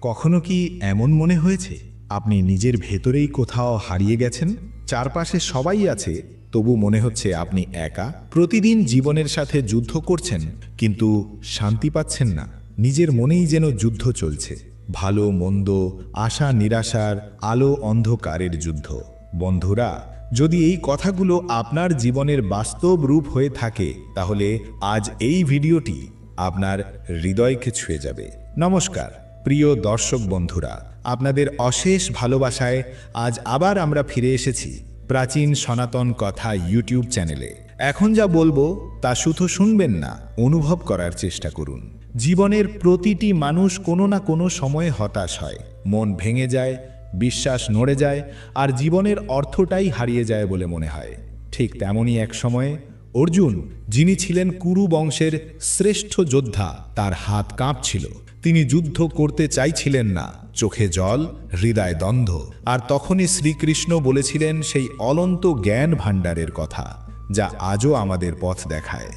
কখনো কি এমন মনে হয়েছে, আপনি নিজের ভেতরেই কোথাও হারিয়ে গেছেন? চারপাশে সবাই আছে, তবু মনে হচ্ছে আপনি একা। প্রতিদিন জীবনের সাথে যুদ্ধ করছেন, কিন্তু শান্তি পাচ্ছেন না। নিজের মনেই যেন যুদ্ধ চলছে। ভালো, মন্দ, আশা, নিরাশার, আলো, অন্ধকারের যুদ্ধ। বন্ধুরা, যদি এই কথাগুলো আপনার জীবনের বাস্তব রূপ হয়ে থাকে, তাহলে আজ এই ভিডিওটি আপনার হৃদয়কে ছুঁয়ে যাবে। নমস্কার। প্রিয় দর্শক বন্ধুরা, আপনাদের অশেষ ভালোবাসায় আজ আবার আমরা ফিরে এসেছি প্রাচীন সনাতন কথা ইউটিউব চ্যানেলে। এখন যা বলব তা শুধু শুনবেন না, অনুভব করার চেষ্টা করুন। জীবনের প্রতিটি মানুষ কোনো না কোনো সময়ে হতাশ হয়। মন ভেঙে যায়, বিশ্বাস নড়ে যায়, আর জীবনের অর্থটাই হারিয়ে যায় বলে মনে হয়। ঠিক তেমনই এক সময়ে অর্জুন, যিনি ছিলেন কুরু বংশের শ্রেষ্ঠ যোদ্ধা, তার হাত কাঁপছিল। তিনি যুদ্ধ করতে চাইছিলেন না। চোখে জল, হৃদয় দ্বন্দ্ব। আর তখনই শ্রীকৃষ্ণ বলেছিলেন সেই অলন্ত জ্ঞান ভাণ্ডারের কথা, যা আজও আমাদের পথ দেখায়।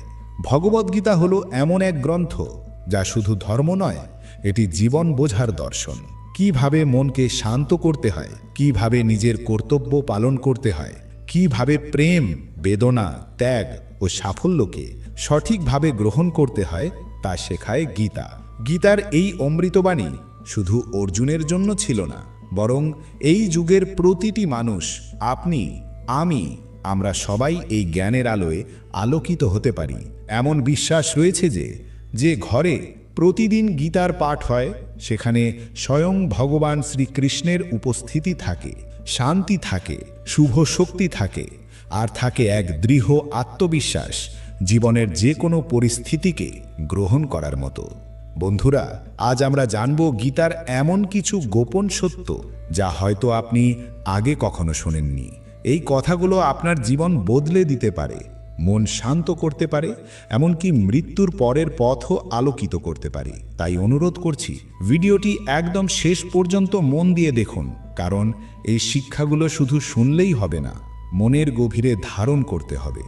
ভগবদ্গীতা হলো এমন এক গ্রন্থ, যা শুধু ধর্ম নয়, এটি জীবন বোঝার দর্শন। কীভাবে মনকে শান্ত করতে হয়, কীভাবে নিজের কর্তব্য পালন করতে হয়, কীভাবে প্রেম, বেদনা, ত্যাগ ও সাফল্যকে সঠিকভাবে গ্রহণ করতে হয়, তা শেখায় গীতা। গীতার এই অমৃতবাণী শুধু অর্জুনের জন্য ছিল না, বরং এই যুগের প্রতিটি মানুষ, আপনি, আমি, আমরা সবাই এই জ্ঞানের আলোয় আলোকিত হতে পারি। এমন বিশ্বাস রয়েছে যে যে ঘরে প্রতিদিন গীতার পাঠ হয়, সেখানে স্বয়ং ভগবান শ্রীকৃষ্ণের উপস্থিতি থাকে, শান্তি থাকে, শুভ শক্তি থাকে, আর থাকে এক দৃঢ় আত্মবিশ্বাস জীবনের যে কোনো পরিস্থিতিকে গ্রহণ করার মতো। বন্ধুরা, আজ আমরা জানব গীতার এমন কিছু গোপন সত্য যা হয়তো আপনি আগে কখনো শোনেননি। এই কথাগুলো আপনার জীবন বদলে দিতে পারে, মন শান্ত করতে পারে, এমনকি মৃত্যুর পরের পথও আলোকিত করতে পারে। তাই অনুরোধ করছি, ভিডিওটি একদম শেষ পর্যন্ত মন দিয়ে দেখুন, কারণ এই শিক্ষাগুলো শুধু শুনলেই হবে না, মনের গভীরে ধারণ করতে হবে।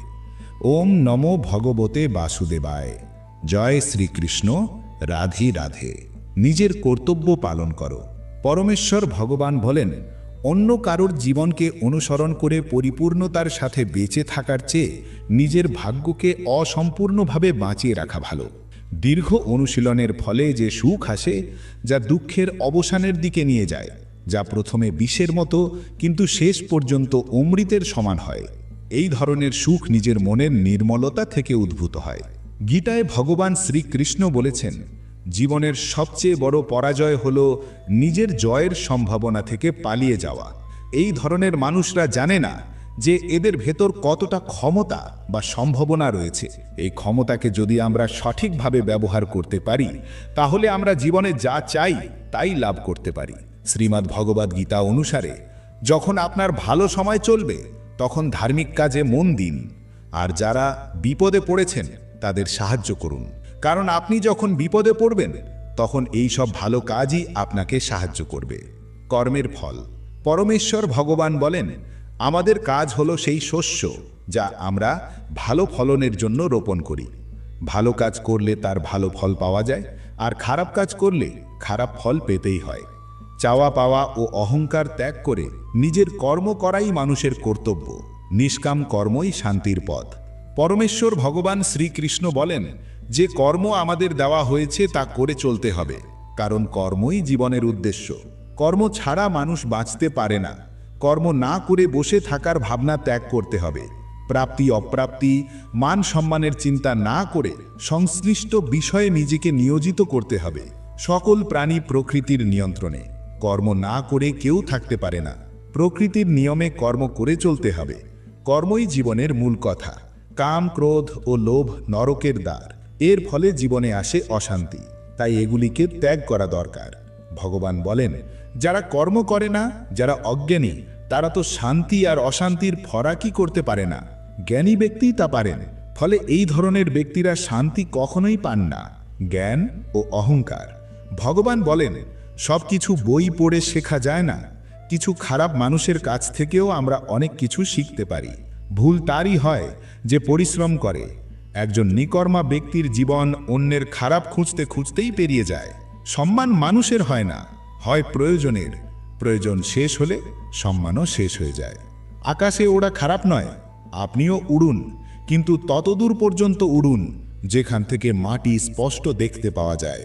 ওম নমো ভগবতে বাসুদেবায়। জয় শ্রীকৃষ্ণ। রাধে রাধে। নিজের কর্তব্য পালন করো। পরমেশ্বর ভগবান বলেন, অন্য কারোর জীবনকে অনুসরণ করে পরিপূর্ণতার সাথে বেঁচে থাকার চেয়ে নিজের ভাগ্যকে অসম্পূর্ণভাবে বাঁচিয়ে রাখা ভালো। দীর্ঘ অনুশীলনের ফলে যে সুখ আসে, যা দুঃখের অবসানের দিকে নিয়ে যায়, যা প্রথমে বিষের মতো, কিন্তু শেষ পর্যন্ত অমৃতের সমান হয়। এই ধরনের সুখ নিজের মনের নির্মলতা থেকে উদ্ভূত হয়। গীতায় ভগবান শ্রীকৃষ্ণ বলেছেন, জীবনের সবচেয়ে বড় পরাজয় হল নিজের জয়ের সম্ভাবনা থেকে পালিয়ে যাওয়া। এই ধরনের মানুষরা জানে না যে এদের ভেতর কতটা ক্ষমতা বা সম্ভাবনা রয়েছে। এই ক্ষমতাকে যদি আমরা সঠিকভাবে ব্যবহার করতে পারি, তাহলে আমরা জীবনে যা চাই তাই লাভ করতে পারি। শ্রীমদ্ ভগবদ গীতা অনুসারে, যখন আপনার ভালো সময় চলবে, তখন ধার্মিক কাজে মন দিন। আর যারা বিপদে পড়েছেন তাদের সাহায্য করুন। কারণ আপনি যখন বিপদে পড়বেন, তখন এই সব ভালো কাজই আপনাকে সাহায্য করবে। কর্মের ফল। পরমেশ্বর ভগবান বলেন, আমাদের কাজ হলো সেই শস্য যা আমরা ভালো ফলনের জন্য রোপণ করি। ভালো কাজ করলে তার ভালো ফল পাওয়া যায়, আর খারাপ কাজ করলে খারাপ ফল পেতেই হয়। চাওয়া পাওয়া ও অহংকার ত্যাগ করে নিজের কর্ম করাই মানুষের কর্তব্য। নিষ্কাম কর্মই শান্তির পথ। পরমেশ্বর ভগবান শ্রীকৃষ্ণ বলেন, যে কর্ম আমাদের দেওয়া হয়েছে তা করে চলতে হবে, কারণ কর্মই জীবনের উদ্দেশ্য। কর্ম ছাড়া মানুষ বাঁচতে পারে না। কর্ম না করে বসে থাকার ভাবনা ত্যাগ করতে হবে। প্রাপ্তি, অপ্রাপ্তি, মান সম্মানের চিন্তা না করে সংশ্লিষ্ট বিষয়ে নিজেকে নিয়োজিত করতে হবে, সকল প্রাণী প্রকৃতির নিয়ন্ত্রণে। কর্ম না করে কেউ থাকতে পারে না। প্রকৃতির নিয়মে কর্ম করে চলতে হবে। কর্মই জীবনের মূল কথা। কাম, ক্রোধ ও লোভ নরকের দ্বার। এর ফলে জীবনে আসে অশান্তি। তাই এগুলিকে ত্যাগ করা দরকার। ভগবান বলেন, যারা কর্ম করে না, যারা অজ্ঞানী, তারা তো শান্তি আর অশান্তির ফরাকি করতে পারে না। জ্ঞানী ব্যক্তি তা পারেন, ফলে এই ধরনের ব্যক্তিরা শান্তি কখনোই পান না। জ্ঞান ও অহংকার। ভগবান বলেন সব কিছু বই পড়ে শেখা যায় না। কিছু খারাপ মানুষের কাছ থেকেও আমরা অনেক কিছু শিখতে পারি। ভুল তারই হয় যে পরিশ্রম করে। একজন নিকর্মা ব্যক্তির জীবন অন্যের খারাপ খুঁজতে খুঁজতেই পেরিয়ে যায়। সম্মান মানুষের হয় না, হয় প্রয়োজনের। প্রয়োজন শেষ হলে সম্মানও শেষ হয়ে যায়। আকাশে ওড়া খারাপ নয়, আপনিও উড়ুন, কিন্তু ততদূর পর্যন্ত উড়ুন, যেখান থেকে মাটি স্পষ্ট দেখতে পাওয়া যায়।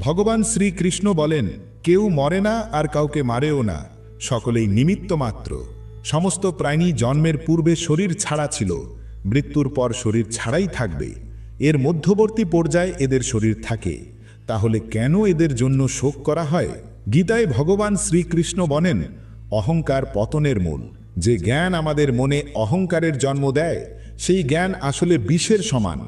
ভগবান শ্রীকৃষ্ণ বলেন, কেউ মরে না আর কাউকে মারেও না, সকলেই নিমিত্ত মাত্র। সমস্ত প্রাণী জন্মের পূর্বে শরীর ছাড়া ছিল। মৃত্যুর পর শরীর ছাড়াই থাকবে। এর মধ্যবর্তী পর্যায়ে এদের শরীর থাকে। তাহলে কেন এদের জন্য শোক করা হয়? গীতায় ভগবান শ্রীকৃষ্ণ বলেন, অহংকার পতনের মূল। যে জ্ঞান আমাদের মনে অহংকারের জন্ম দেয়, সেই জ্ঞান আসলে বিষের সমান।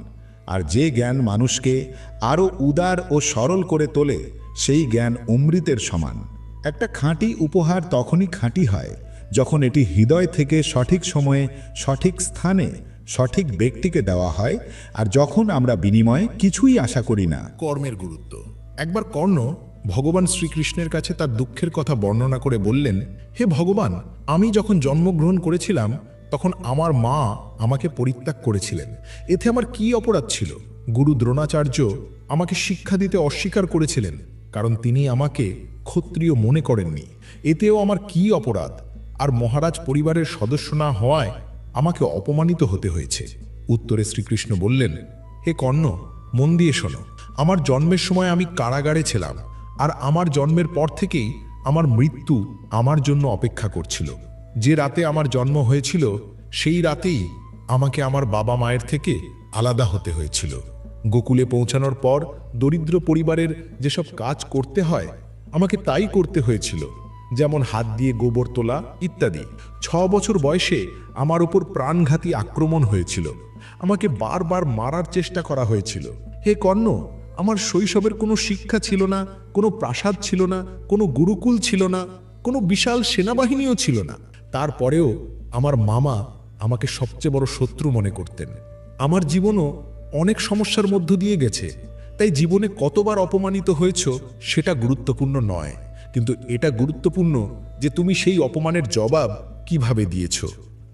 আর যে জ্ঞান মানুষকে আরও উদার ও সরল করে তোলে, সেই জ্ঞান অমৃতের সমান। একটা খাঁটি উপহার তখনই খাঁটি হয়। যখন এটি হৃদয় থেকে সঠিক সময়ে, সঠিক স্থানে, সঠিক ব্যক্তিকে দেওয়া হয়, আর যখন আমরা বিনিময়ে কিছুই আশা করি না। কর্মের গুরুত্ব। একবার কর্ণ ভগবান শ্রীকৃষ্ণের কাছে তার দুঃখের কথা বর্ণনা করে বললেন, হে ভগবান, আমি যখন জন্মগ্রহণ করেছিলাম, তখন আমার মা আমাকে পরিত্যাগ করেছিলেন। এতে আমার কি অপরাধ ছিল? গুরু দ্রোণাচার্য আমাকে শিক্ষা দিতে অস্বীকার করেছিলেন, কারণ তিনি আমাকে ক্ষত্রিয় মনে করেননি। এতেও আমার কি অপরাধ? আর মহারাজ পরিবারের সদস্য না হওয়ায় আমাকে অপমানিত হতে হয়েছে। উত্তরে শ্রীকৃষ্ণ বললেন, হে কর্ণ, মন দিয়ে শোনো। আমার জন্মের সময় আমি কারাগারে ছিলাম, আর আমার জন্মের পর থেকেই আমার মৃত্যু আমার জন্য অপেক্ষা করছিল। যে রাতে আমার জন্ম হয়েছিল, সেই রাতেই আমাকে আমার বাবা মায়ের থেকে আলাদা হতে হয়েছিল। গোকুলে পৌঁছানোর পর দরিদ্র পরিবারের যেসব কাজ করতে হয়, আমাকে তাই করতে হয়েছিল। যেমন হাত দিয়ে গোবর তোলা ইত্যাদি। ছ বছর বয়সে আমার উপর প্রাণঘাতী আক্রমণ হয়েছিল। আমাকে বারবার মারার চেষ্টা করা হয়েছিল। হে কর্ণ, আমার শৈশবের কোনো শিক্ষা ছিল না, কোনো প্রাসাদ ছিল না, কোনো গুরুকুল ছিল না, কোনো বিশাল সেনাবাহিনীও ছিল না। তারপরেও আমার মামা আমাকে সবচেয়ে বড় শত্রু মনে করতেন। আমার জীবনও অনেক সমস্যার মধ্য দিয়ে গেছে। তাই জীবনে কতবার অপমানিত হয়েছ সেটা গুরুত্বপূর্ণ নয়। কিন্তু এটা গুরুত্বপূর্ণ যে তুমি সেই অপমানের জবাব কীভাবে দিয়েছ।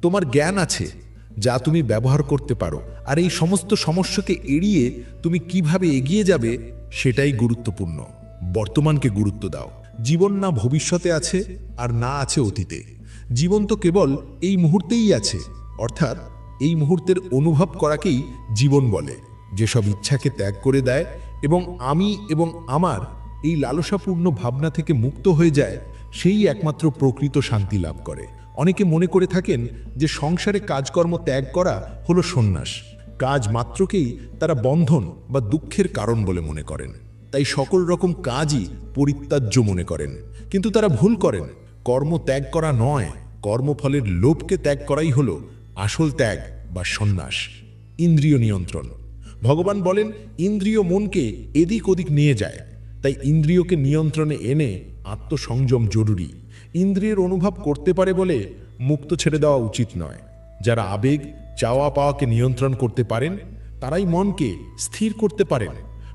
তোমার জ্ঞান আছে যা তুমি ব্যবহার করতে পারো, আর এই সমস্ত সমস্যাকে এড়িয়ে তুমি কীভাবে এগিয়ে যাবে সেটাই গুরুত্বপূর্ণ। বর্তমানকে গুরুত্ব দাও। জীবন না ভবিষ্যতে আছে আর না আছে অতীতে। জীবন তো কেবল এই মুহূর্তেই আছে, অর্থাৎ এই মুহূর্তের অনুভব করাকেই জীবন বলে। যেসব ইচ্ছাকে ত্যাগ করে দেয় এবং আমি এবং আমার এই লালসাপূর্ণ ভাবনা থেকে মুক্ত হয়ে যায়, সেই একমাত্র প্রকৃত শান্তি লাভ করে। অনেকে মনে করে থাকেন যে সংসারে কাজকর্ম ত্যাগ করা হলো সন্ন্যাস। কাজ মাত্রকেই তারা বন্ধন বা দুঃখের কারণ বলে মনে করেন। তাই সকল রকম কাজই পরিত্যাজ্য মনে করেন। কিন্তু তারা ভুল করেন। কর্ম ত্যাগ করা নয়, কর্মফলের লোভকে ত্যাগ করাই হলো আসল ত্যাগ বা সন্ন্যাস। ইন্দ্রিয় নিয়ন্ত্রণ। ভগবান বলেন, ইন্দ্রিয় মনকে এদিক ওদিক নিয়ে যায়। তাই ইন্দ্রিয়কে নিয়ন্ত্রণে এনে আত্মসংযম জরুরি। ইন্দ্রিয়ের অনুভব করতে পারে বলে মুক্ত ছেড়ে দেওয়া উচিত নয়। যারা আবেগ, চাওয়া পাওয়াকে নিয়ন্ত্রণ করতে পারেন, তারাই মনকে স্থির করতে পারেন।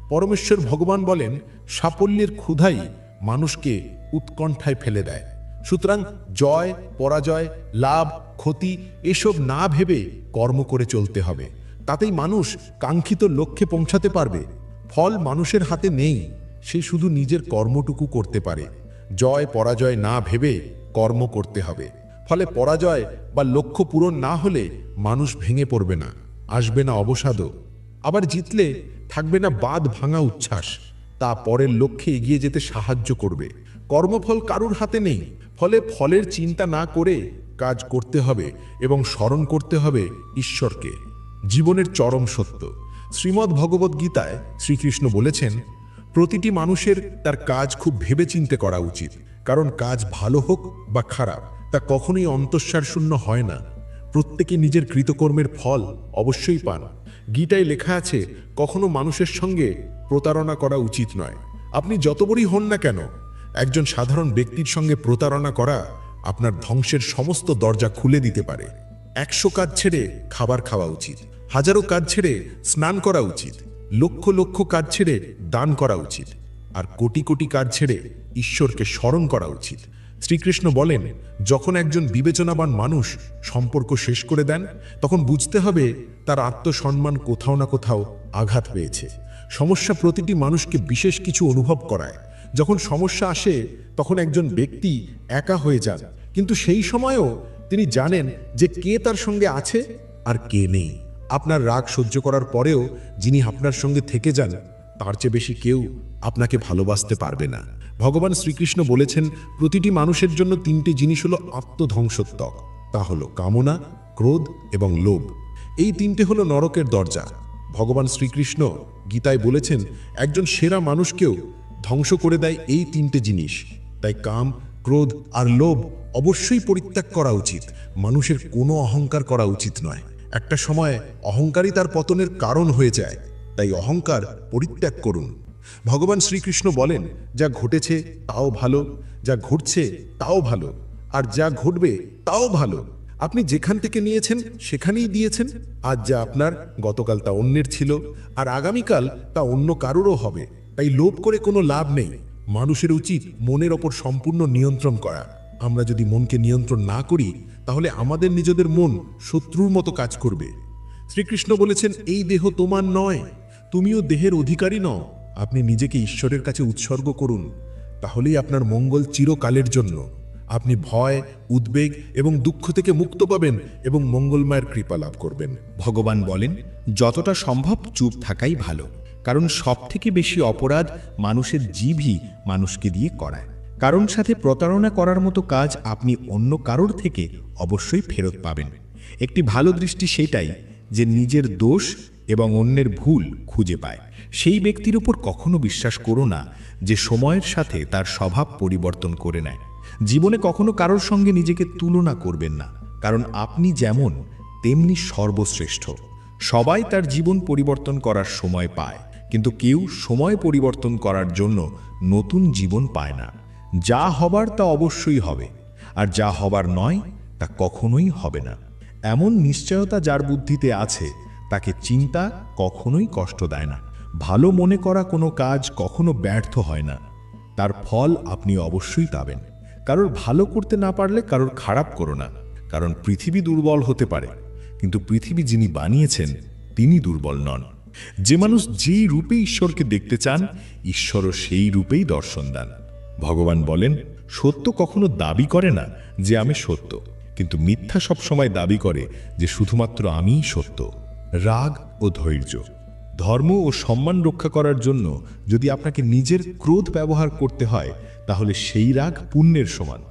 পরমেশ্বর ভগবান বলেন, সাফল্যের ক্ষুধাই মানুষকে উৎকণ্ঠায় ফেলে দেয়। সুতরাং জয়, পরাজয়, লাভ, ক্ষতি এসব না ভেবে কর্ম করে চলতে হবে। তাতেই মানুষ কাঙ্ক্ষিত লক্ষ্যে পৌঁছাতে পারবে। ফল মানুষের হাতে নেই। সে শুধু নিজের কর্মটুকু করতে পারে। জয় পরাজয় না ভেবে কর্ম করতে হবে। ফলে পরাজয় বা লক্ষ্য পূরণ না হলে মানুষ ভেঙে পড়বে না, আসবে না অবসাদও। আবার জিতলে থাকবে না বাদ ভাঙা উচ্ছ্বাস। তা পরের লক্ষ্যে এগিয়ে যেতে সাহায্য করবে। কর্মফল কারুর হাতে নেই। ফলে ফলের চিন্তা না করে কাজ করতে হবে এবং স্মরণ করতে হবে ঈশ্বরকে। জীবনের চরম সত্য। শ্রীমদ্ ভগবদ্ গীতায় শ্রীকৃষ্ণ বলেছেন প্রতিটি মানুষের তার কাজ খুব ভেবেচিন্তে করা উচিত। কারণ কাজ ভালো হোক বা খারাপ, তা কখনোই শূন্য হয় না। প্রত্যেকে নিজের কৃতকর্মের ফল অবশ্যই পান। গীতায় লেখা আছে, কখনো মানুষের সঙ্গে প্রতারণা করা উচিত নয়। আপনি যত বড়ই হন না কেন, একজন সাধারণ ব্যক্তির সঙ্গে প্রতারণা করা আপনার ধ্বংসের সমস্ত দরজা খুলে দিতে পারে। একশো কাজ ছেড়ে খাবার খাওয়া উচিত। হাজারো কাজ ছেড়ে স্নান করা উচিত। লক্ষ লক্ষ কাজ ছেড়ে দান করা উচিত আর কোটি কোটি কাজ ছেড়ে ঈশ্বরকে স্মরণ করা উচিত। শ্রীকৃষ্ণ বলেন, যখন একজন বিবেচনাবান মানুষ সম্পর্ক শেষ করে দেন, তখন বুঝতে হবে তার আত্মসম্মান কোথাও না কোথাও আঘাত পেয়েছে। সমস্যা প্রতিটি মানুষকে বিশেষ কিছু অনুভব করায়। যখন সমস্যা আসে, তখন একজন ব্যক্তি একা হয়ে যান। কিন্তু সেই সময়েও তিনি জানেন যে কে তার সঙ্গে আছে আর কে নেই। আপনার রাগ সহ্য করার পরেও যিনি আপনার সঙ্গে থেকে যান, তার চেয়ে বেশি কেউ আপনাকে ভালোবাসতে পারবে না। ভগবান শ্রীকৃষ্ণ বলেছেন, প্রতিটি মানুষের জন্য তিনটি জিনিস হলো আত্মধ্বংসত্বক। তা হলো কামনা, ক্রোধ এবং লোভ। এই তিনটে হলো নরকের দরজা। ভগবান শ্রীকৃষ্ণ গীতায় বলেছেন, একজন সেরা মানুষকেও ধ্বংস করে দেয় এই তিনটে জিনিস। তাই কাম, ক্রোধ আর লোভ অবশ্যই পরিত্যাগ করা উচিত। মানুষের কোনো অহংকার করা উচিত নয়। একটা সময় অহংকারই তার পতনের কারণ হয়ে যায়, তাই অহংকার পরিত্যাগ করুন। ভগবান শ্রীকৃষ্ণ বলেন, যা ঘটেছে তাও ভালো, যা ঘটছে তাও ভালো, আর যা ঘটবে তাও ভালো। আপনি যেখান থেকে নিয়েছেন সেখানেই দিয়েছেন আজ যা আপনার গতকাল তা অন্যের ছিল, আর আগামীকাল তা অন্য কারোরও হবে। তাই লোভ করে কোনো লাভ নেই। মানুষের উচিত মনের ওপর সম্পূর্ণ নিয়ন্ত্রণ করা। আমরা যদি মনকে নিয়ন্ত্রণ না করি তাহলে আমাদের নিজেদের মন শত্রুর মতো কাজ করবে। শ্রীকৃষ্ণ বলেছেন, এই দেহ তোমার নয়, তুমিও দেহের অধিকারী নও। আপনি নিজেকে ঈশ্বরের কাছে উৎসর্গ করুন, তাহলেই আপনার মঙ্গল চিরকালের জন্য। আপনি ভয়, উদ্বেগ এবং দুঃখ থেকে মুক্ত পাবেন এবং মঙ্গলময়ের কৃপা লাভ করবেন। ভগবান বলেন, যতটা সম্ভব চুপ থাকাই ভালো, কারণ সব থেকে বেশি অপরাধ মানুষের জীবই মানুষকে দিয়ে করায়। কারণ সাথে প্রতারণা করার মতো কাজ আপনি অন্য কারোর থেকে অবশ্যই ফেরত পাবেন। একটি ভালো দৃষ্টি সেটাই যে নিজের দোষ এবং অন্যের ভুল খুঁজে পায়। সেই ব্যক্তির উপর কখনো বিশ্বাস করো না যে সময়ের সাথে তার স্বভাব পরিবর্তন করে নেয়। জীবনে কখনো কারোর সঙ্গে নিজেকে তুলনা করবেন না, কারণ আপনি যেমন, তেমনি সর্বশ্রেষ্ঠ। সবাই তার জীবন পরিবর্তন করার সময় পায়, কিন্তু কেউ সময় পরিবর্তন করার জন্য নতুন জীবন পায় না। যা হবার তা অবশ্যই হবে, আর যা হবার নয়, তা কখনোই হবে না। এমন নিশ্চয়তা যার বুদ্ধিতে আছে, তাকে চিন্তা কখনোই কষ্ট দেয় না। ভালো মনে করা কোনো কাজ কখনো ব্যর্থ হয় না। তার ফল আপনি অবশ্যই পাবেন। কারোর ভালো করতে না পারলে কারোর খারাপ করো না। কারণ পৃথিবী দুর্বল হতে পারে, কিন্তু পৃথিবী যিনি বানিয়েছেন, তিনি দুর্বল নন। যে মানুষ যেই রূপে ঈশ্বরকে দেখতে চান, ঈশ্বরও সেই রূপেই দর্শন দেন। ভগবান বলেন, সত্য কখনো দাবি করে না যে আমি সত্য, কিন্তু মিথ্যা সবসময় দাবি করে যে শুধুমাত্র আমিই সত্য। রাগ ও ধৈর্য। ধর্ম ও সম্মান রক্ষা করার জন্য যদি আপনাকে নিজের ক্রোধ ব্যবহার করতে হয়, তাহলে সেই রাগ পুণ্যের সমান।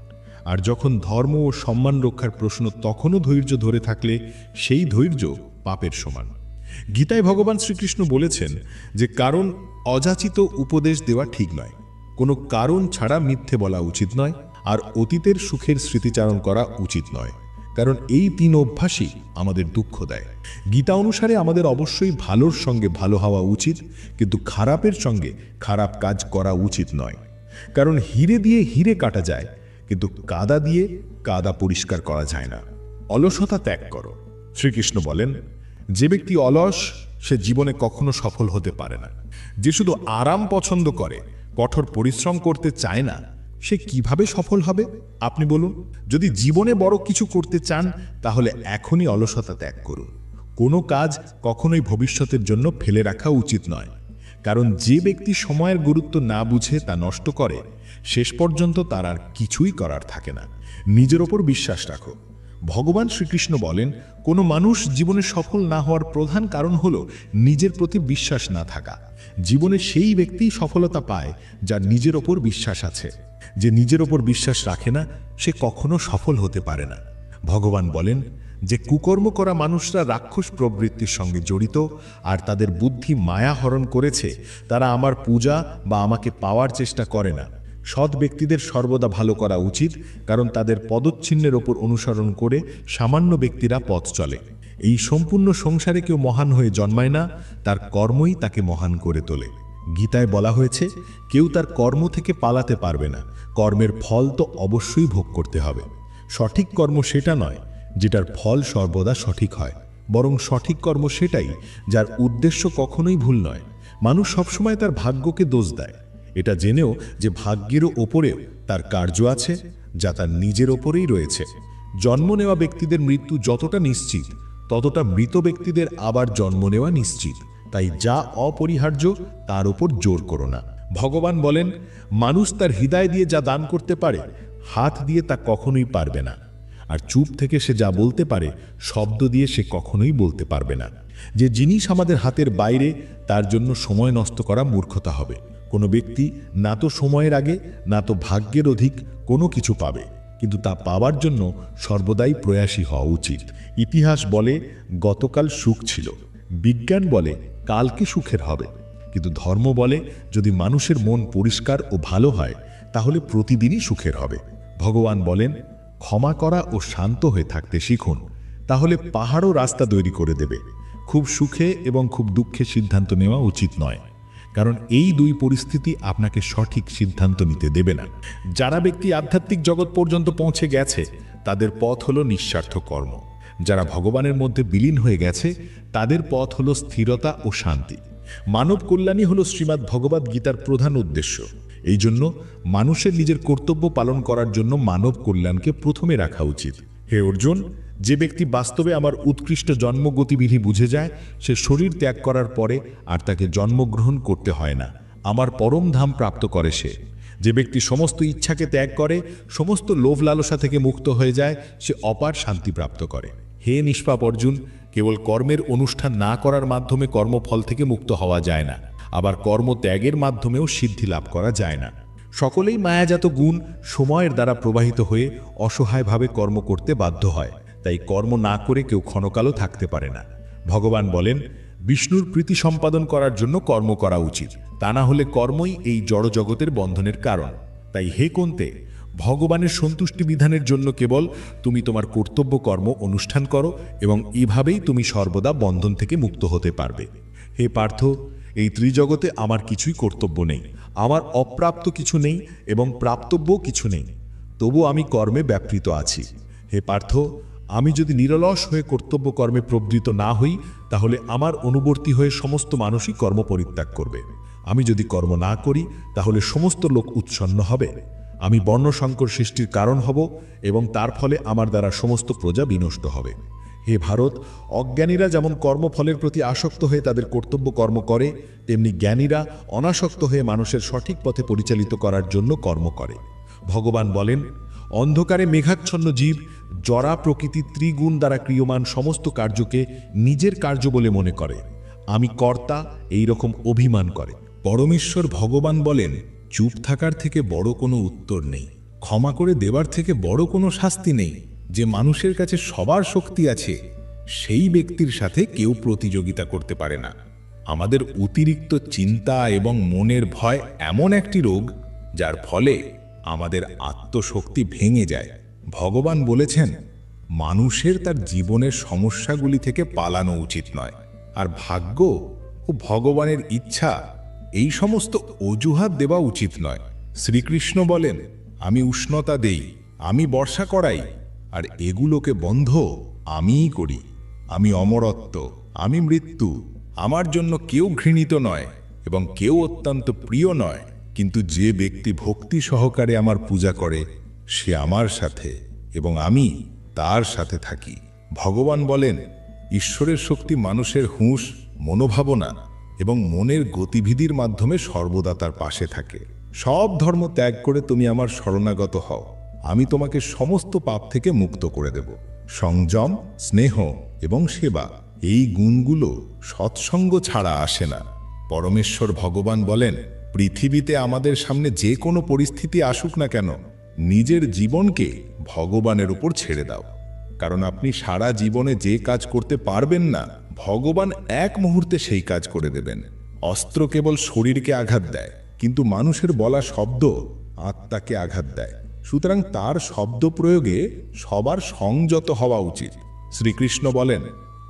আর যখন ধর্ম ও সম্মান রক্ষার প্রশ্ন তখনও ধৈর্য ধরে থাকলে, সেই ধৈর্য পাপের সমান। গীতায় ভগবান শ্রীকৃষ্ণ বলেছেন যে, কারণ অযাচিত উপদেশ দেওয়া ঠিক নয়। কোনো কারণ ছাড়া মিথ্যে বলা উচিত নয়, আর অতীতের সুখের স্মৃতিচারণ করা উচিত নয়। কারণ এই তিন অভ্যাসই আমাদের দুঃখ দেয়। গীতা অনুসারে আমাদের অবশ্যই ভালোর সঙ্গে ভালো হওয়া উচিত, কিন্তু খারাপের সঙ্গে খারাপ কাজ করা উচিত নয়। কারণ হিরে দিয়ে হিরে কাটা যায়, কিন্তু কাদা দিয়ে কাদা পরিষ্কার করা যায় না। অলসতা ত্যাগ করো। শ্রীকৃষ্ণ বলেন, যে ব্যক্তি অলস, সে জীবনে কখনো সফল হতে পারে না। যে শুধু আরাম পছন্দ করে কঠোর পরিশ্রম করতে চায় না, সে কীভাবে সফল হবে? আপনি বলুন, যদি জীবনে বড় কিছু করতে চান, তাহলে এখনই অলসতা ত্যাগ করুন। কোনো কাজ কখনোই ভবিষ্যতের জন্য ফেলে রাখা উচিত নয়। কারণ যে ব্যক্তি সময়ের গুরুত্ব না বুঝে তা নষ্ট করে, শেষ পর্যন্ত তার আর কিছুই করার থাকে না। নিজের ওপর বিশ্বাস রাখো। ভগবান শ্রীকৃষ্ণ বলেন, কোনো মানুষ জীবনে সফল না হওয়ার প্রধান কারণ হল নিজের প্রতি বিশ্বাস না থাকা। জীবনে সেই ব্যক্তি সফলতা পায় যার নিজের ওপর বিশ্বাস আছে। যে নিজের ওপর বিশ্বাস রাখে না, সে কখনো সফল হতে পারে না। ভগবান বলেন, যে কুকর্ম করা মানুষরা রাক্ষস প্রবৃত্তির সঙ্গে জড়িত আর তাদের বুদ্ধি মায়া হরণ করেছে, তারা আমার পূজা বা আমাকে পাওয়ার চেষ্টা করে না। সৎ ব্যক্তিদের সর্বদা ভালো করা উচিত, কারণ তাদের পদচ্ছিন্নের ওপর অনুসরণ করে সামান্য ব্যক্তিরা পথ চলে। এই সম্পূর্ণ সংসারে কেউ মহান হয়ে জন্মায় না, তার কর্মই তাকে মহান করে তোলে। গীতায় বলা হয়েছে, কেউ তার কর্ম থেকে পালাতে পারবে না, কর্মের ফল তো অবশ্যই ভোগ করতে হবে। সঠিক কর্ম সেটা নয়, যেটার ফল সর্বদা সঠিক হয়। বরং সঠিক কর্ম সেটাই, যার উদ্দেশ্য কখনোই ভুল নয়। মানুষ সবসময় তার ভাগ্যকে দোষ দেয়। এটা জেনেও যে ভাগ্যের ওপরেও তার কার্য আছে, যা তার নিজের ওপরেই রয়েছে। জন্ম নেওয়া ব্যক্তিদের মৃত্যু যতটা নিশ্চিত, ততটা মৃত ব্যক্তিদের আবার জন্ম নেওয়া নিশ্চিত। তাই যা অপরিহার্য, তার উপর জোর করো না। ভগবান বলেন, মানুষ তার হৃদয় দিয়ে যা দান করতে পারে, হাত দিয়ে তা কখনোই পারবে না। আর চুপ থেকে সে যা বলতে পারে, শব্দ দিয়ে সে কখনোই বলতে পারবে না। যে জিনিস আমাদের হাতের বাইরে, তার জন্য সময় নষ্ট করা মূর্খতা হবে। কোনো ব্যক্তি না তো সময়ের আগে, না তো ভাগ্যের অধিক কোনো কিছু পাবে, কিন্তু তা পাওয়ার জন্য সর্বদাই প্রয়াসী হওয়া উচিত। ইতিহাস বলে, গতকাল সুখ ছিল। বিজ্ঞান বলে, কালকে সুখের হবে। কিন্তু ধর্ম বলে, যদি মানুষের মন পরিষ্কার ও ভালো হয়, তাহলে প্রতিদিনই সুখের হবে। ভগবান বলেন, ক্ষমা করা ও শান্ত হয়ে থাকতে শিখুন, তাহলে পাহাড়ও রাস্তা তৈরি করে দেবে। খুব সুখে এবং খুব দুঃখে সিদ্ধান্ত নেওয়া উচিত নয়। কারণ এই দুই পরিস্থিতি আপনাকে সঠিক সিদ্ধান্ত নিতে দেবে না। যারা ব্যক্তি আধ্যাত্মিক জগৎ পর্যন্ত পৌঁছে গেছে, তাদের পথ হলো নিঃস্বার্থ কর্ম। যারা ভগবানের মধ্যে বিলীন হয়ে গেছে, তাদের পথ হলো স্থিরতা ও শান্তি। মানব কল্যাণই হলো শ্রীমদ্ ভগবদ গীতার প্রধান উদ্দেশ্য। এই জন্য মানুষের নিজের কর্তব্য পালন করার জন্য মানব কল্যাণকে প্রথমে রাখা উচিত। হে অর্জুন যে ব্যক্তি বাস্তবে আমার উৎকৃষ্ট জন্মগতিবিধি বুঝে যায়, সে শরীর ত্যাগ করার পরে আর তাকে জন্মগ্রহণ করতে হয় না। আমার পরম ধাম প্রাপ্ত করে সে। যে ব্যক্তি সমস্ত ইচ্ছাকে ত্যাগ করে, সমস্ত লোভ লালসা থেকে মুক্ত হয়ে যায়, সে অপার শান্তি প্রাপ্ত করে। হে নিষ্পাপ অর্জুন, কেবল কর্মের অনুষ্ঠান না করার মাধ্যমে কর্মফল থেকে মুক্ত হওয়া যায় না। আবার কর্ম ত্যাগের মাধ্যমেও সিদ্ধি লাভ করা যায় না। সকলেই মায়াজাত গুণ সময়ের দ্বারা প্রবাহিত হয়ে অসহায়ভাবে কর্ম করতে বাধ্য হয়। তাই কর্ম না করে কেউ ক্ষণকালও থাকতে পারে না। ভগবান বলেন, বিষ্ণুর প্রীতি সম্পাদন করার জন্য কর্ম করা উচিত। তা না হলে কর্মই এই জড়জগতের বন্ধনের কারণ। তাই হে কোনতে, ভগবানের সন্তুষ্টি বিধানের জন্য কেবল তুমি তোমার কর্তব্য কর্ম অনুষ্ঠান করো এবং এভাবেই তুমি সর্বদা বন্ধন থেকে মুক্ত হতে পারবে। হে পার্থ, এই ত্রিজগতে আমার কিছুই কর্তব্য নেই। আমার অপ্রাপ্ত কিছু নেই এবং প্রাপ্তব্য কিছু নেই। তবু আমি কর্মে ব্যাপৃত আছি। হে পার্থ আমি যদি নিরলস হয়ে কর্তব্য কর্মে প্রবৃত না হই, তাহলে আমার অনুবর্তী হয়ে সমস্ত মানুষই কর্ম পরিত্যাগ করবে। আমি যদি কর্ম না করি, তাহলে সমস্ত লোক উৎসন্ন হবে। আমি বর্ণসংকর সৃষ্টির কারণ হব এবং তার ফলে আমার দ্বারা সমস্ত প্রজা বিনষ্ট হবে। হে ভারত, অজ্ঞানীরা যেমন কর্মফলের প্রতি আসক্ত হয়ে তাদের কর্তব্য কর্ম করে, তেমনি জ্ঞানীরা অনাসক্ত হয়ে মানুষের সঠিক পথে পরিচালিত করার জন্য কর্ম করে। ভগবান বলেন অন্ধকারে মেঘাচ্ছন্ন জীব, জরা প্রকৃতি ত্রিগুণ দ্বারা ক্রিয়মান সমস্ত কার্যকে নিজের কার্য বলে মনে করে। আমি কর্তা এই রকম অভিমান করে। পরমেশ্বর ভগবান বলেন, চুপ থাকার থেকে বড় কোনো উত্তর নেই। ক্ষমা করে দেবার থেকে বড় কোনো শাস্তি নেই। যে মানুষের কাছে সবার শক্তি আছে, সেই ব্যক্তির সাথে কেউ প্রতিযোগিতা করতে পারে না। আমাদের অতিরিক্ত চিন্তা এবং মনের ভয় এমন একটি রোগ, যার ফলে আমাদের আত্মশক্তি ভেঙে যায়। ভগবান বলেছেন, মানুষের তার জীবনের সমস্যাগুলি থেকে পালানো উচিত নয়। আর ভাগ্য ও ভগবানের ইচ্ছা, এই সমস্ত অজুহাত দেওয়া উচিত নয়। শ্রীকৃষ্ণ বলেন, আমি উষ্ণতা দেই, আমি বর্ষা করাই, আর এগুলোকে বন্ধ আমিই করি। আমি অমরত্ব, আমি মৃত্যু, আমার জন্য কেউ ঘৃণিত নয় এবং কেউ অত্যন্ত প্রিয় নয়। কিন্তু যে ব্যক্তি ভক্তি সহকারে আমার পূজা করে, সে আমার সাথে এবং আমি তার সাথে থাকি। ভগবান বলেন, ঈশ্বরের শক্তি মানুষের হুঁশ, মনোভাবনা এবং মনের গতিবিধির মাধ্যমে সর্বদা তার পাশে থাকে। সব ধর্ম ত্যাগ করে তুমি আমার শরণাগত হও। আমি তোমাকে সমস্ত পাপ থেকে মুক্ত করে দেব। সংযম, স্নেহ এবং সেবা, এই গুণগুলো সৎসঙ্গ ছাড়া আসে না। পরমেশ্বর ভগবান বলেন পৃথিবীতে আমাদের সামনে যে কোনো পরিস্থিতি আসুক না কেন, নিজের জীবনকে ভগবানের উপর ছেড়ে দাও। কারণ আপনি সারা জীবনে যে কাজ করতে পারবেন না, ভগবান এক মুহূর্তে সেই কাজ করে দেবেন। অস্ত্র কেবল শরীরকে আঘাত দেয়, কিন্তু মানুষের বলা শব্দ আত্মাকে আঘাত দেয়। সুতরাং তার শব্দ প্রয়োগে সবার সংযত হওয়া উচিত। শ্রীকৃষ্ণ বলেন,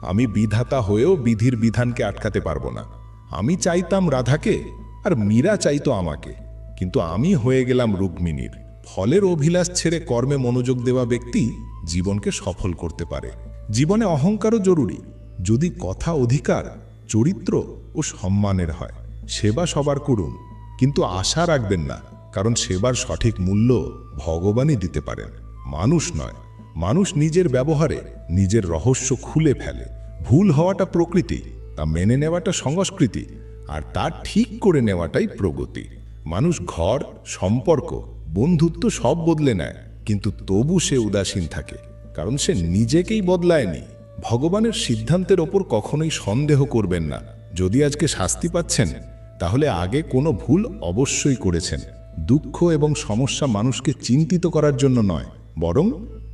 আমি বিধাতা হয়েও বিধির বিধানকে আটকাতে পারব না। আমি চাইতাম রাধাকে আর মীরা চাইতো আমাকে। কিন্তু আমি হয়ে গেলাম রুক্মিণীর। ফলের অভিলাষ ছেড়ে কর্মে মনোযোগ দেওয়া ব্যক্তি জীবনকে সফল করতে পারে। জীবনে অহংকারও জরুরি। যদি কথা অধিকার, চরিত্র ও সম্মানের হয়, সেবা সবার করুন। কিন্তু আশা রাখবেন না, কারণ সেবার সঠিক মূল্য ভগবানই দিতে পারেন। মানুষ নয়, মানুষ নিজের ব্যবহারে নিজের রহস্য খুলে ফেলে। ভুল হওয়াটা প্রকৃতি, তা মেনে নেওয়াটা সংস্কৃতি। আর তা ঠিক করে নেওয়াটাই প্রগতি। মানুষ ঘর, সম্পর্ক, বন্ধুত্ব সব বদলে নেয়, কিন্তু তবু সে উদাসীন থাকে, কারণ সে নিজেকেই বদলায়নি। ভগবানের সিদ্ধান্তের ওপর কখনোই সন্দেহ করবেন না। যদি আজকে শাস্তি পাচ্ছেন, তাহলে আগে কোনো ভুল অবশ্যই করেছেন। দুঃখ এবং সমস্যা মানুষকে চিন্তিত করার জন্য নয়, বরং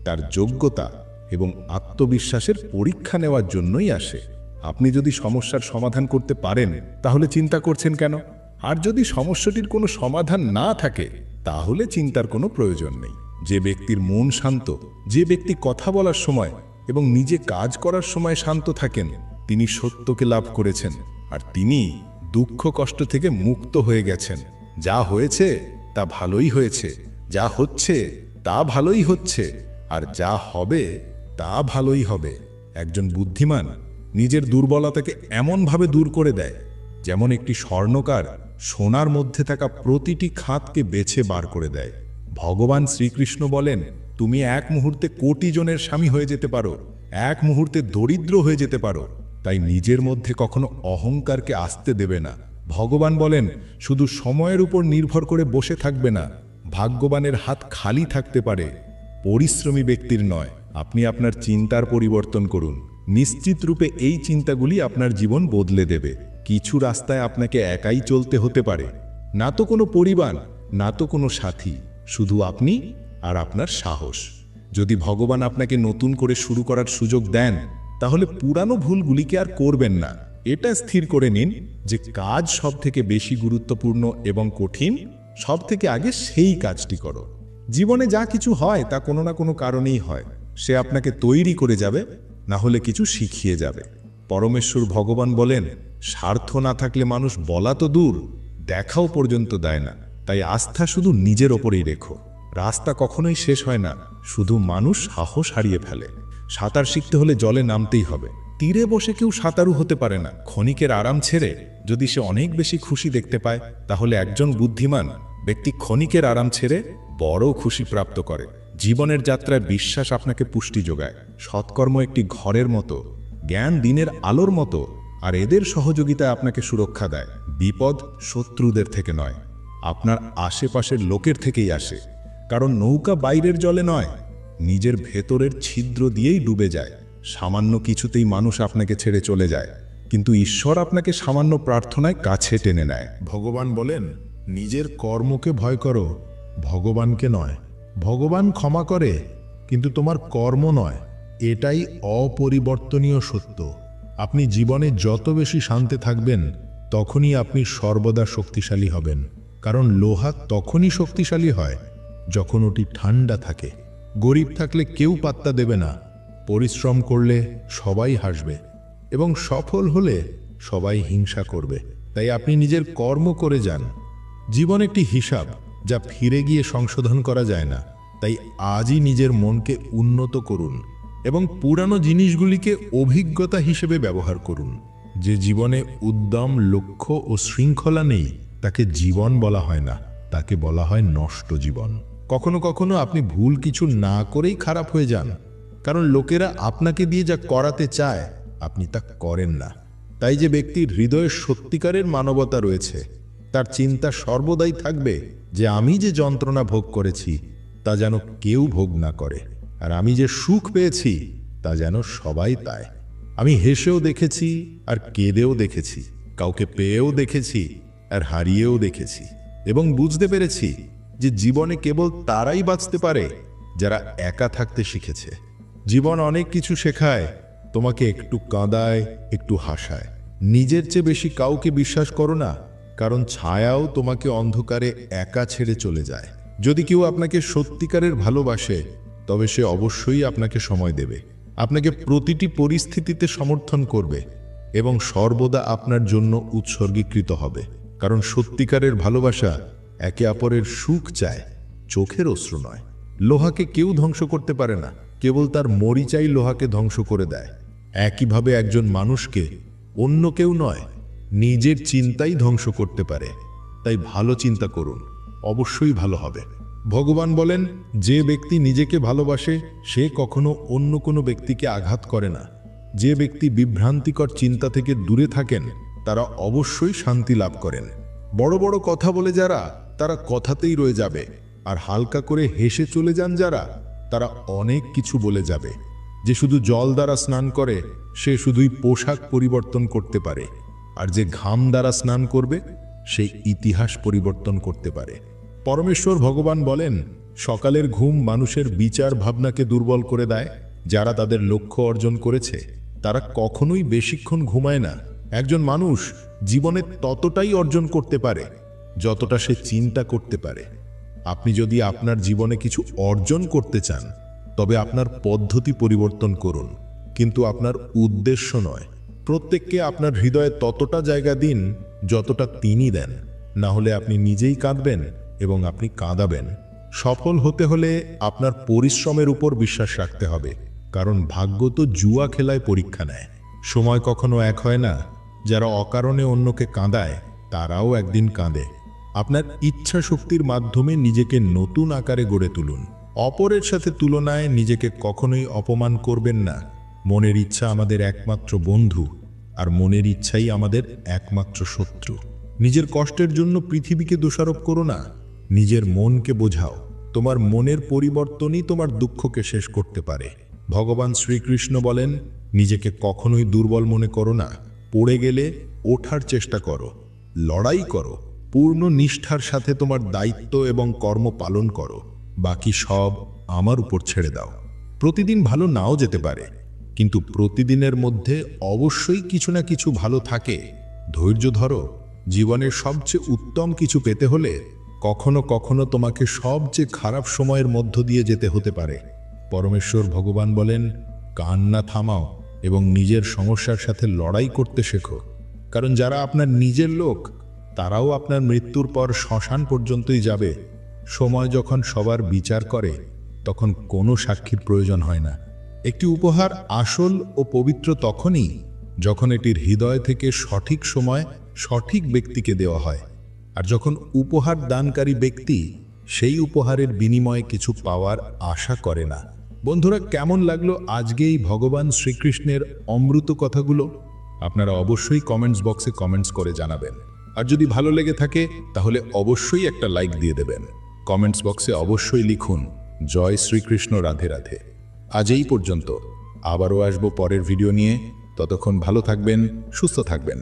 তার যোগ্যতা এবং আত্মবিশ্বাসের পরীক্ষা নেওয়ার জন্যই আসে। আপনি যদি সমস্যার সমাধান করতে পারেন, তাহলে চিন্তা করছেন কেন? আর যদি সমস্যাটির কোনো সমাধান না থাকে, তাহলে চিন্তার কোনো প্রয়োজন নেই। যে ব্যক্তির মন শান্ত, যে ব্যক্তি কথা বলার সময় এবং নিজে কাজ করার সময় শান্ত থাকেন, তিনি সত্যকে লাভ করেছেন, আর তিনি দুঃখ কষ্ট থেকে মুক্ত হয়ে গেছেন। যা হয়েছে, তা ভালোই হয়েছে, যা হচ্ছে, তা ভালোই হচ্ছে, আর যা হবে, তা ভালোই হবে। একজন বুদ্ধিমান নিজের দুর্বলতাকে এমনভাবে দূর করে দেয়, যেমন একটি স্বর্ণকার সোনার মধ্যে থাকা প্রতিটি খাতকে বেছে বার করে দেয়। ভগবান শ্রীকৃষ্ণ বলেন, তুমি এক মুহূর্তে কোটি জনের স্বামী হয়ে যেতে পারো, এক মুহূর্তে দরিদ্র হয়ে যেতে পারো। তাই নিজের মধ্যে কখনো অহংকারকে আসতে দেবে না। ভগবান বলেন, শুধু সময়ের উপর নির্ভর করে বসে থাকবে না, ভাগ্যবানের হাত খালি থাকতে পারে। পরিশ্রমী ব্যক্তির নয়, আপনি আপনার চিন্তার পরিবর্তন করুন। নিশ্চিত রূপে এই চিন্তাগুলি আপনার জীবন বদলে দেবে। কিছু রাস্তায় আপনাকে একাই চলতে হতে পারে। না তো কোনো পরিবার, না তো কোনো সাথী, শুধু আপনি আর আপনার সাহস। যদি ভগবান আপনাকে নতুন করে শুরু করার সুযোগ দেন, তাহলে পুরানো ভুলগুলিকে আর করবেন না। এটা স্থির করে নিন যে কাজ সব থেকে বেশি গুরুত্বপূর্ণ এবং কঠিন সব থেকে আগে সেই কাজটি করো। জীবনে যা কিছু হয় তা কোনো না কোনো কারণেই হয়। সে আপনাকে তৈরি করে যাবে না হলে কিছু শিখিয়ে যাবে। পরমেশ্বর ভগবান বলেন, স্বার্থ না থাকলে মানুষ বলা তো দূর, দেখাও পর্যন্ত দেয় না। তাই আস্থা শুধু নিজের ওপরেই রেখো। রাস্তা কখনোই শেষ হয় না, শুধু মানুষ সাহস হারিয়ে ফেলে। সাঁতার শিখতে হলে জলে নামতেই হবে। তীরে বসে কেউ সাঁতারু হতে পারে না। ক্ষণিকের আরাম ছেড়ে যদি সে অনেক বেশি খুশি দেখতে পায়, তাহলে একজন বুদ্ধিমান ব্যক্তি ক্ষণিকের আরাম ছেড়ে বড় খুশি প্রাপ্ত করে। জীবনের যাত্রায় বিশ্বাস আপনাকে পুষ্টি যোগায়। সৎকর্ম একটি ঘরের মতো, জ্ঞান দিনের আলোর মতো, আর এদের সহযোগিতায় আপনাকে সুরক্ষা দেয়। বিপদ শত্রুদের থেকে নয়, আপনার আশেপাশের লোকের থেকেই আসে। কারণ নৌকা বাইরের জলে নয়, নিজের ভেতরের ছিদ্র দিয়েই ডুবে যায়। সামান্য কিছুতেই মানুষ আপনাকে ছেড়ে চলে যায়। কিন্তু ঈশ্বর আপনাকে সামান্য প্রার্থনায় কাছে টেনে নেয়। ভগবান বলেন, নিজের কর্মকে ভয় করো, ভগবানকে নয়। ভগবান ক্ষমা করে, কিন্তু তোমার কর্ম নয়। এটাই অপরিবর্তনীয় সত্য। আপনি জীবনে যত বেশি শান্তে থাকবেন, তখনই আপনি সর্বদা শক্তিশালী হবেন। কারণ লোহা তখনই শক্তিশালী হয় যখন ওটি ঠান্ডা থাকে। গরিব থাকলে কেউ পাত্তা দেবে না। পরিশ্রম করলে সবাই হাসবে এবং সফল হলে সবাই হিংসা করবে। তাই আপনি নিজের কর্ম করে যান। জীবন একটি হিসাব যা ফিরে গিয়ে সংশোধন করা যায় না। তাই আজই নিজের মনকে উন্নত করুন। এবং পুরানো জিনিসগুলিকে অভিজ্ঞতা হিসেবে ব্যবহার করুন। যে জীবনে উদ্যম, লক্ষ্য ও শৃঙ্খলা নেই, তাকে জীবন বলা হয় না। তাকে বলা হয় নষ্ট জীবন। কখনো কখনো আপনি ভুল কিছু না করেই খারাপ হয়ে যান। কারণ লোকেরা আপনাকে দিয়ে যা করাতে চায়, আপনি তা করেন না। তাই যে ব্যক্তির হৃদয়ে সত্যিকারের মানবতা রয়েছে, তার চিন্তা সর্বদাই থাকবে যে আমি যে যন্ত্রণা ভোগ করেছি, তা যেন কেউ ভোগ না করে। আর আমি যে সুখ পেয়েছি, তা যেন সবাই পায়। আমি হেসেও দেখেছি, আর কেঁদেও দেখেছি, কাউকে পেয়েও দেখেছি, আর হারিয়েও দেখেছি। এবং বুঝতে পেরেছি যে জীবনে কেবল তারাই বাঁচতে পারে যারা একা থাকতে শিখেছে। জীবন অনেক কিছু শেখায়, তোমাকে একটু কাঁদায়, একটু হাসায়। নিজের চেয়ে বেশি কাউকে বিশ্বাস করো না, কারণ ছায়াও তোমাকে অন্ধকারে একা ছেড়ে চলে যায়। যদি কেউ আপনাকে সত্যিকারের ভালোবাসে তবে সে অবশ্যই আপনাকে সময় দেবে। আপনাকে প্রতিটি পরিস্থিতিতে সমর্থন করবে এবং সর্বদা আপনার জন্য উৎসর্গীকৃত হবে। কারণ সত্যিকারের ভালোবাসা একে অপরের সুখ চায়, চোখের অশ্রু নয়। লোহাকে কেউ ধ্বংস করতে পারে না, কেবল তার মরিচাই লোহাকে ধ্বংস করে দেয়। একইভাবে একজন মানুষকে অন্য কেউ নয়, নিজের চিন্তাই ধ্বংস করতে পারে। তাই ভালো চিন্তা করুন, অবশ্যই ভালো হবে। ভগবান বলেন, যে ব্যক্তি নিজেকে ভালোবাসে, সে কখনো অন্য কোনো ব্যক্তিকে আঘাত করে না। যে ব্যক্তি বিভ্রান্তিকর চিন্তা থেকে দূরে থাকেন, তারা অবশ্যই শান্তি লাভ করেন। বড় বড় কথা বলে যারা, তারা কথাতেই রয়ে যাবে। আর হালকা করে হেসে চলে যান যারা, তারা অনেক কিছু বলে যাবে। যে শুধু জল দ্বারা স্নান করে, সে শুধুই পোশাক পরিবর্তন করতে পারে। আর যে ঘাম দ্বারা স্নান করবে সেই ইতিহাস পরিবর্তন করতে পারে। পরমেশ্বর ভগবান বলেন, সকালের ঘুম মানুষের বিচার ভাবনাকে দুর্বল করে দেয়। যারা তাদের লক্ষ্য অর্জন করেছে, তারা কখনোই বেশিক্ষণ ঘুমায় না। একজন মানুষ জীবনে ততটাই অর্জন করতে পারে, যতটা সে চিন্তা করতে পারে। আপনি যদি আপনার জীবনে কিছু অর্জন করতে চান, তবে আপনার পদ্ধতি পরিবর্তন করুন। কিন্তু আপনার উদ্দেশ্য নয়। প্রত্যেককে আপনার হৃদয়ে ততটা জায়গা দিন, যতটা তিনি দেন। না হলে আপনি নিজেই কাঁদবেন এবং আপনি কাঁদাবেন, সফল হতে হলে আপনার পরিশ্রমের উপর বিশ্বাস রাখতে হবে, কারণ ভাগ্য তো জুয়া খেলায় পরীক্ষা নেয়। সময় কখনো এক হয় না, যারা অকারণে অন্যকে কাঁদায়, তারাও একদিন কাঁদে। আপনার ইচ্ছা শক্তির মাধ্যমে নিজেকে নতুন আকারে গড়ে তুলুন। অপরের সাথে তুলনায় নিজেকে কখনোই অপমান করবেন না। মনের ইচ্ছা আমাদের একমাত্র বন্ধু, আর মনের ইচ্ছাই আমাদের একমাত্র শত্রু। নিজের কষ্টের জন্য পৃথিবীকে দোষারোপ করো না। নিজের মনকে বোঝাও। তোমার মনের পরিবর্তনই তোমার দুঃখকে শেষ করতে পারে। ভগবান শ্রীকৃষ্ণ বলেন, নিজেকে কখনোই দুর্বল মনে করো না। পড়ে গেলে ওঠার চেষ্টা করো। লড়াই করো। পূর্ণ নিষ্ঠার সাথে তোমার দায়িত্ব এবং কর্ম পালন করো। বাকি সব আমার উপর ছেড়ে দাও। প্রতিদিন ভালো নাও যেতে পারে। কিন্তু প্রতিদিনের মধ্যে অবশ্যই কিছু না কিছু ভালো থাকে। ধৈর্য ধরো। জীবনের সবচেয়ে উত্তম কিছু পেতে হলে কখনো কখনো তোমাকে সবচেয়ে খারাপ সময়ের মধ্য দিয়ে যেতে হতে পারে। পরমেশ্বর ভগবান বলেন কান্না থামাও এবং নিজের সমস্যার সাথে লড়াই করতে শেখো। কারণ যারা আপনার নিজের লোক, তারাও আপনার মৃত্যুর পর শ্মশান পর্যন্তই যাবে। সময় যখন সবার বিচার করে, তখন কোনো সাক্ষীর প্রয়োজন হয় না। একটি উপহার আসল ও পবিত্র তখনই যখন এটির হৃদয় থেকে সঠিক সময় সঠিক ব্যক্তিকে দেওয়া হয়। আর যখন উপহার দানকারী ব্যক্তি সেই উপহারের বিনিময়ে কিছু পাওয়ার আশা করে না। বন্ধুরা, কেমন লাগল আজকেই ভগবান শ্রীকৃষ্ণের অমৃত কথাগুলো? আপনারা অবশ্যই কমেন্টস বক্সে কমেন্টস করে জানাবেন। আর যদি ভালো লেগে থাকে, তাহলে অবশ্যই একটা লাইক দিয়ে দেবেন। কমেন্টস বক্সে অবশ্যই লিখুন, জয় শ্রীকৃষ্ণ, রাধে রাধে। আজ এই পর্যন্ত। আবারও আসব পরের ভিডিও নিয়ে। ততক্ষণ ভালো থাকবেন, সুস্থ থাকবেন।